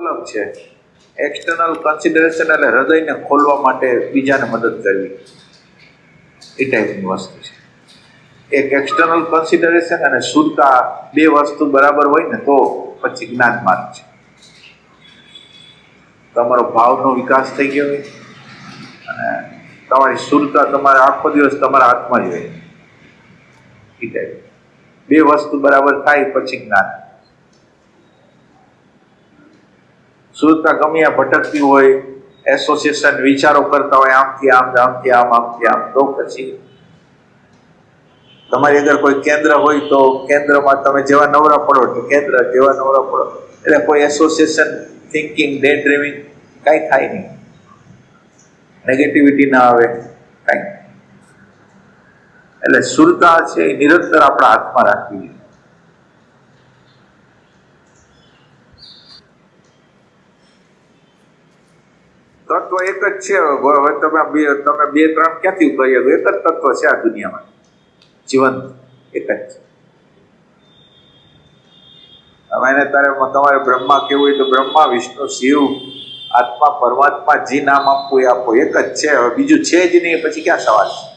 અલગ છે. External consideration એટલે હૃદયને ખોલવા માટે બીજાને મદદ કરવી. એ ટાઈપની વસ્તુ છે. એક એક્સટર્નલ કન્સિડરેશન અને શુદ્ધતા બે વસ્તુ બરાબર હોય ને તો પછી જ્ઞાન માર્ગ છે. તમારો ભાવનો વિકાસ થઈ ગયો હોય અને તમારી શુદ્ધતા તમારા આખો દિવસ તમારા હાથમાં જ હોય એ ટાઈપ બે વસ્તુ બરાબર થાય પછી જ્ઞાન. શુદ્ધતા ગમ્યા ભટકતી હોય એસોસિએશન વિચારો કરતા હોય, આમથી આમ આમથી આમ આમથી આમ. તો પછી તમારી અગર કોઈ કેન્દ્ર હોય તો કેન્દ્રમાં તમે જેવા નવરા પડો તો કેન્દ્ર જેવા નવરા પડો એટલે કોઈ એસોસિએશન થિંકિંગ ડે ડ્રીમિંગ કાંઈ થાય નહીં. નેગેટિવિટી ના આવે, કાંઈ. એટલે સુરતા છે એ નિરંતર આપણા હાથમાં રાખવી જોઈએ. તત્વ એક જ છે. હવે તમે બે તમે બે ત્રણ ક્યાંથી કરી શકો એક જ તત્વ છે આ દુનિયામાં. જીવંત એક જ છે. હવે એને તારે તમારે બ્રહ્મા કેવું હોય તો બ્રહ્મા, વિષ્ણુ, શિવ, આત્મા, પરમાત્મા, જે નામ આપવું એ આપો. એક જ છે. હવે બીજું છે જ નહીં પછી ક્યાં સવાલ છે?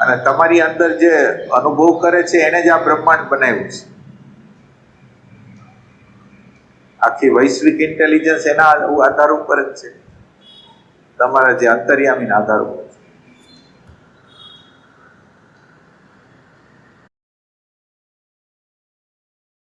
અને તમારી અંદર જે અનુભવ કરે છે એને જ આ બ્રહ્માંડ બનાવ્યું છે. આખી વૈશ્વિક ઇન્ટેલિજન્સ એના આધાર ઉપર જ છે. તમારા જે અંતર્યામીના આધાર.